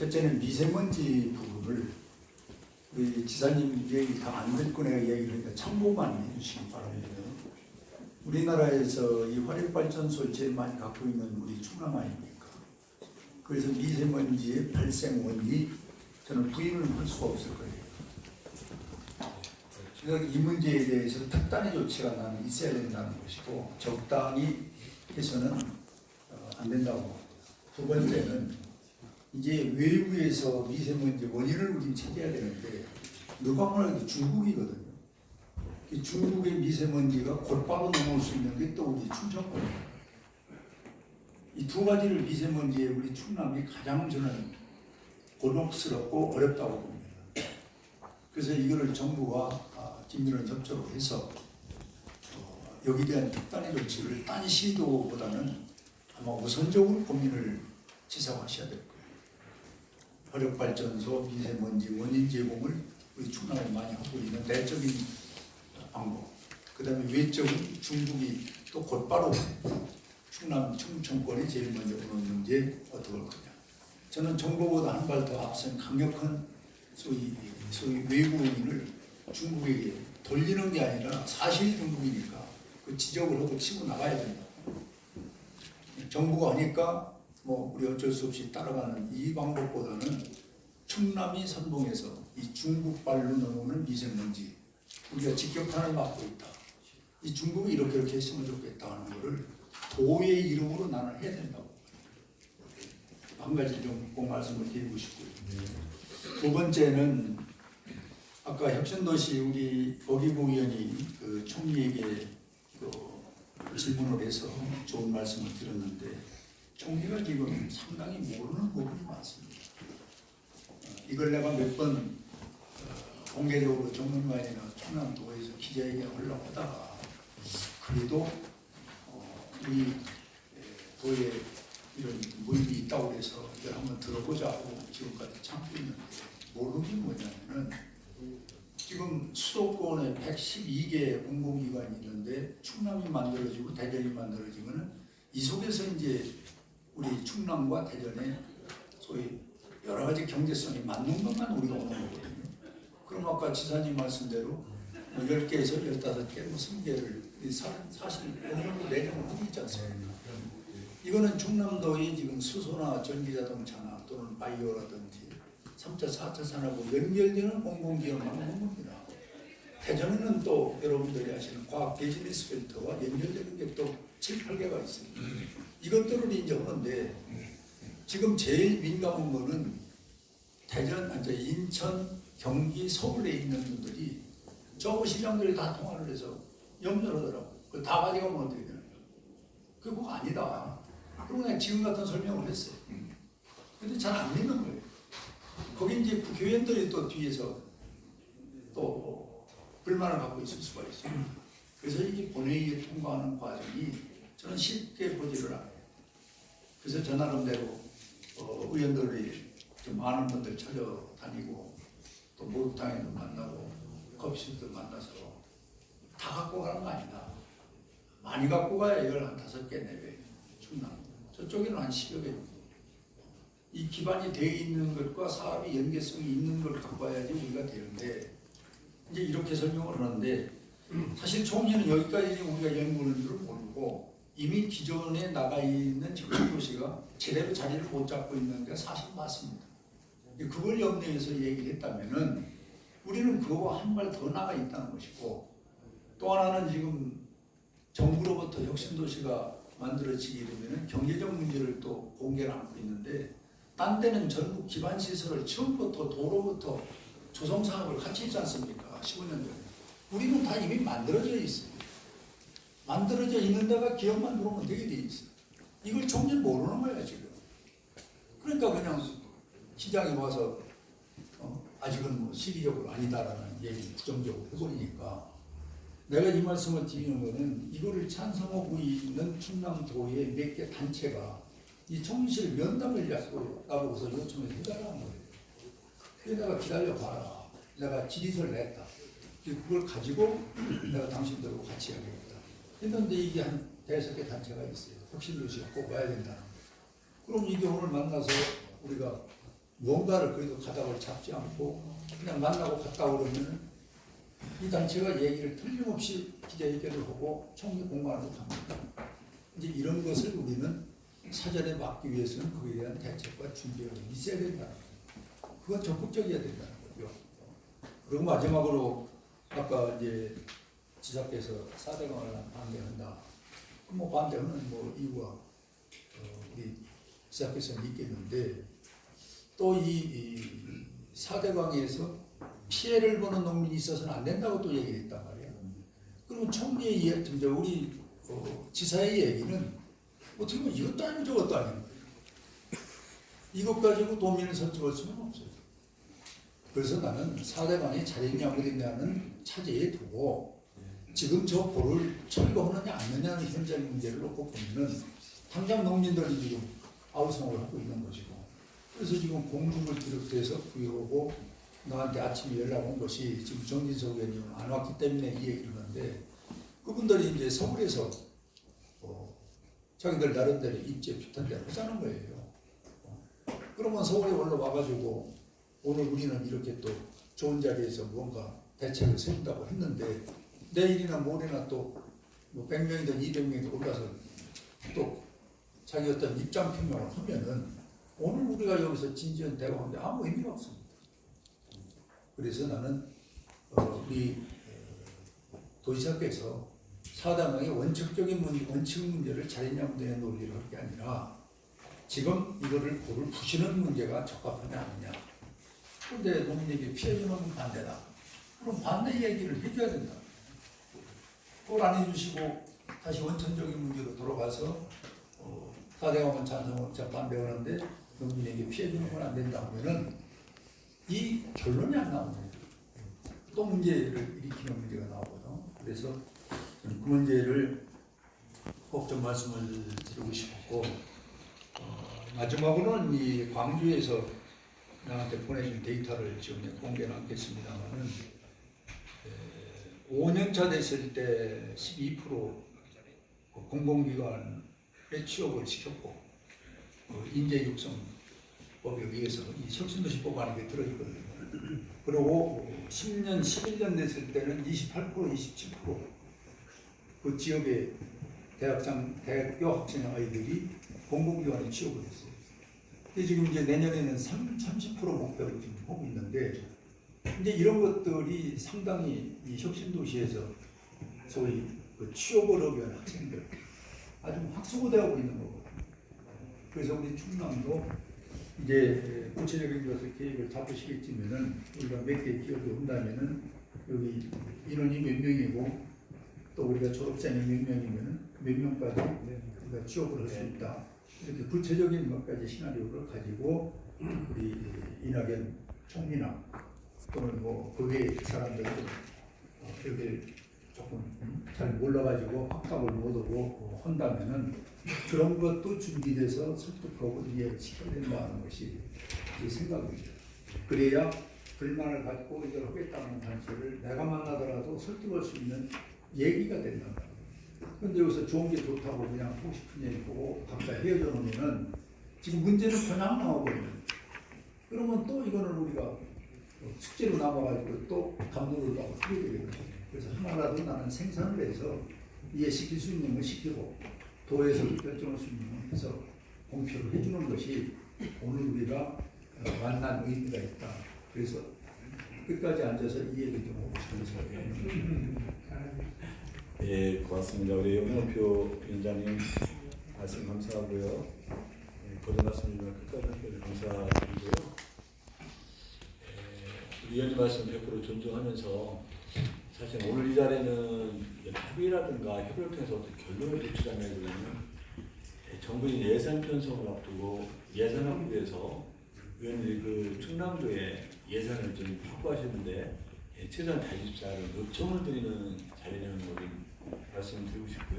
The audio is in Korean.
첫째는 미세먼지 부분을 우리 지사님 얘기 다 안 듣고 내가 얘기를 하니까 참고만 해주시기 바랍니다. 우리나라에서 이 화력발전소를 제일 많이 갖고 있는 우리 충남 아닙니까? 그래서 미세먼지의 발생 원리 저는 부인을 할 수가 없을 거예요. 그래서 이 문제에 대해서 특단의 조치가 나는 있어야 된다는 것이고 적당히 해서는 어, 안 된다고. 두 번째는 이제 외부에서 미세먼지 원인을 우리 찾아야 되는데 누가 말해도 중국이거든요. 이 중국의 미세먼지가 곧바로 넘어올 수 있는 게 또 우리 충청권이에요. 이 두 가지를 미세먼지에 우리 충남이 가장 저는 곤혹스럽고 어렵다고 봅니다. 그래서 이거를 정부가 아, 긴밀한 협조를 해서 어, 여기에 대한 특단의 조치를 딴 시도보다는 아마 우선적으로 고민을 될 거예요. 화력발전소 미세먼지 원인 제공을 우리 충남에 많이 하고 있는 내적인 방법. 그 다음에 외적인 중국이 또 곧바로 충남 충청권에 제일 먼저 오는 문제 어떻게 할 거냐. 저는 정부보다 한 발 더 앞선 강력한 소위, 소위 외국인을 중국에게 돌리는 게 아니라 사실 중국이니까 그 지적을 하고 치고 나가야 된다. 정부가 하니까 뭐 우리 어쩔 수 없이 따라가는 이 방법보다는 충남이 선봉해서 이 중국발로 넘어오는 미세먼지 우리가 직격탄을 맞고 있다. 이 중국이 이렇게 이렇게 했으면 좋겠다 하는 거를 도의 이름으로 나는 해야 된다고. 한 가지 좀 꼭 말씀을 드리고 싶고요. 두 번째는 아까 혁신도시 우리 어기부 의원이 그 총리에게 그 질문을 해서 좋은 말씀을 드렸는데 총리가 지금 상당히 모르는 부분이 많습니다. 어, 이걸 내가 몇번 어, 공개적으로 정문관이나 충남도에서 하려고 하다가 그래도 어, 우리 에, 도에 이런 모임이 있다고 해서 이걸 한번 들어보자 하고 지금까지 참고 있는데 모르는 게 뭐냐면은 지금 수도권에 112개 공공기관이 있는데 충남이 만들어지고 대전이 만들어지면은 이 속에서 이제 우리 충남과 대전의 소위 여러 가지 경제성이 맞는 것만 우리가 오는 거거든요. 그럼 아까 지사님 말씀대로 뭐 10개에서 15개, 뭐 20개를 사실 어느 정도 내정을 하고 있지 않습니까? 이거는 충남도의 지금 수소나 전기자동차나 또는 바이오라든지 3차, 4차 산업으로 연결되는 공공기업만 하는 겁니다. 대전에는 또 여러분들이 아시는 과학 비즈니스 벨트와 연결되는 게또 7, 8개가 있습니다. 이것들을 이제 하는데 지금 제일 민감한 거는 대전, 아니, 저 인천, 경기, 서울에 있는 분들이 저 시장들이 다 통화를 해서 염려하더라고. 그걸 다 가져가면 어떻게 되는 거야? 그거 아니다. 그럼 그냥 지금 같은 설명을 했어요. 근데 잘 안 믿는 거예요. 거기 이제 국회의원들이 또 뒤에서 또 불만을 갖고 있을 수가 있어요. 그래서 이게 본회의에 통과하는 과정이 저는 쉽게 보지를 않아요. 그래서 저 나름대로 어, 의원들이 좀 많은 분들 찾아다니고 또 목욕탕에도 만나고 커피숍도 만나서 다 갖고 가는 거 아니다. 많이 갖고 가야 이걸 한 다섯 개, 네 개, 충남. 저쪽에는 한 10여 개. 이 기반이 돼 있는 것과 사업이 연계성이 있는 걸 갖고 와야지 우리가 되는데 이제 이렇게 설명을 하는데 사실 총리는 여기까지 우리가 연구하는 줄 모르고 이미 기존에 나가 있는 혁신도시가 제대로 자리를 못 잡고 있는 게 사실 맞습니다. 그걸 염려해서 얘기를 했다면은 우리는 그거와 한 발 더 나가 있다는 것이고 또 하나는 지금 정부로부터 혁신도시가 만들어지게 되면 경제적 문제를 또 공개를 하고 있는데 딴 데는 전국 기반 시설을 처음부터 도로부터 조성 사업을 같이 했지 않습니까? 15년 전에. 우리는 다 이미 만들어져 있어요. 만들어져 있는 데가 기업만 들어오면 되게 돼 있어요. 이걸 총리 모르는 거야 지금. 그러니까 그냥 시장에 와서 어, 아직은 뭐 시기적으로 아니다라는 얘기 부정적으로 해버리니까 내가 이 말씀을 드리는 거는 이거를 찬성하고 있는 충남도의 몇 개 단체가 이 총리실 면담을 나보고서 요청을 해달라는 거예요. 그래서 내가 기다려봐라. 내가 질의서를 냈다. 그걸 가지고 내가 당신들하고 같이 하겠다. 했는데 이게 한 대여섯 개 단체가 있어요. 혁신도시가 꼭 와야 된다. 그럼 이게 오늘 만나서 우리가 뭔가를 그래도 가닥을 잡지 않고 그냥 만나고 갔다 오려면 이 단체가 얘기를 틀림없이 기자회견을 하고 총리 공간으로 갑니다. 이제 이런 것을 우리는 사전에 막기 위해서는 그에 대한 대책과 준비가 있어야 거예요. 그건 적극적이어야 된다는 거죠. 그리고 마지막으로 아까 이제 지사께서 사대강을 반대한다. 그뭐 반대하는 뭐 이유가 어, 우리 지사께서는 있겠는데 또이 사대강에서 피해를 보는 농민이 있어서는 안 된다고 또 얘기를 했단 말이에요. 그러면 총리의 이야기, 이제 우리 어, 지사의 얘기는 어떻게 보면 이것도 아니고 저것도 아니고 이것 가지고 도민을 설득할 수는 없어요. 그래서 나는 사대강이 자연양물이냐는 차제에 두고 지금 저 보를 철거하느냐 안 하느냐는 현장 문제를 놓고 보면은 당장 농민들이 지금 아우성을 하고 있는 것이고 그래서 지금 공중을 비롯해서 구이오고 나한테 아침에 연락 온 것이 지금 정진석 의원님 안 왔기 때문에 이 얘기를 하는데 그분들이 이제 서울에서 어, 자기들 나름대로 입지에 비탄 대로 하자는 거예요. 어, 그러면 서울에 올라와가지고 오늘 우리는 이렇게 또 좋은 자리에서 뭔가 대책을 세운다고 했는데 내일이나 모레나 또뭐 100명이든 200명이든 올라서 또 자기 어떤 입장 표명을 하면은 오늘 우리가 여기서 진지한 대화하는데 아무 의미가 없습니다. 그래서 나는 어, 우리 어, 도지사께서 사당의 원칙적인 문, 원칙 문제를 자린양대의 논리를 할 게 아니라 지금 이거를 볼을 부시는 문제가 적합하냐 아니냐. 그런데 농민에게 피해 주는 건 반대다. 그럼 반대 얘기를 해줘야 된다. 그걸 안 해주시고 다시 원천적인 문제로 돌아가서 어, 사대강은 찬성은 자 반대하는데 농민에게 피해 주는 건 안 된다 하면은 이 결론이 안 나오네요. 또 문제를 일으키는 문제가 나오거든. 그래서 그 문제를 꼭 좀 말씀을 드리고 싶었고 어, 마지막으로는 이 광주에서 나한테 보내준 데이터를 지금 공개는 않겠습니다만은 5년차 됐을 때 12%그 공공기관에 취업을 시켰고 그 인재 육성법에 의해서 이 혁신도시 법 안에 들어있거든요. 그리고 10년, 11년 됐을 때는 28%, 27%그 지역의 대학생, 대학교 학생 아이들이 공공기관에 취업을 했어요. 근데 지금 이제 내년에는 3, 30% 목표를 지금 하고 있는데 이제 이런 것들이 상당히 이 혁신도시에서 소위 그 취업을 하기 위한 학생들 아주 학수고대하고 있는 거고 그래서 우리 충남도 이제 구체적인 것을 계획을 잡으시겠지만은 우리가 몇 개 기업이 온다면은 여기 인원이 몇 명이고 또 우리가 졸업생이 몇 명이면은 몇 명까지 우리가 취업을 할 수 있다 이렇게 구체적인 몇 가지 시나리오를 가지고 우리 이낙연 총리나 또는 뭐 그외 사람들도 어, 여기를 조금 음, 잘 몰라가지고 확답을 못하고 어, 한다면은 그런 것도 준비돼서 설득하고 이해를 시켜야 된다는 것이 제 생각입니다. 그래야 불만을 갖고 이걸 하겠다는 단체를 내가 만나더라도 설득할 수 있는 얘기가 된단 말이에요. 근데 여기서 좋은 게 좋다고 그냥 하고 싶은 얘기 보고 각자 헤어져 놓으면은 지금 문제는 그냥 나와버려요. 그러면 또 이거는 우리가 숙제로 남아가지고 또 감독을 하고 하게 되거든요. 그래서 하나라도 나는 생산을 해서 이해시킬 수 있는 걸 시키고 도에서 결정할 수 있는 걸 해서 공표를 해주는 것이 오늘 우리가 어, 만난 의미가 있다. 그래서 끝까지 앉아서 이 얘기 좀 하고 싶어서 예, 고맙습니다. 우리 홍영표 위원장님 말씀 감사하고요. 예, 고른 말씀 끝까지 함께 감사드리고요. 예, 위원님 말씀 100% 존중하면서 사실 오늘 이 자리는 합의라든가 협의를 통해서 어떤 결론을 도출하는. 예, 정부의 예산 편성을 앞두고 예산 확보에서 위원님이 그 충남도에 예산을 좀 확보하셨는데 예, 최대한 달립사를 요청을 드리는 자리라는 걸 말씀을 드리고 싶고요.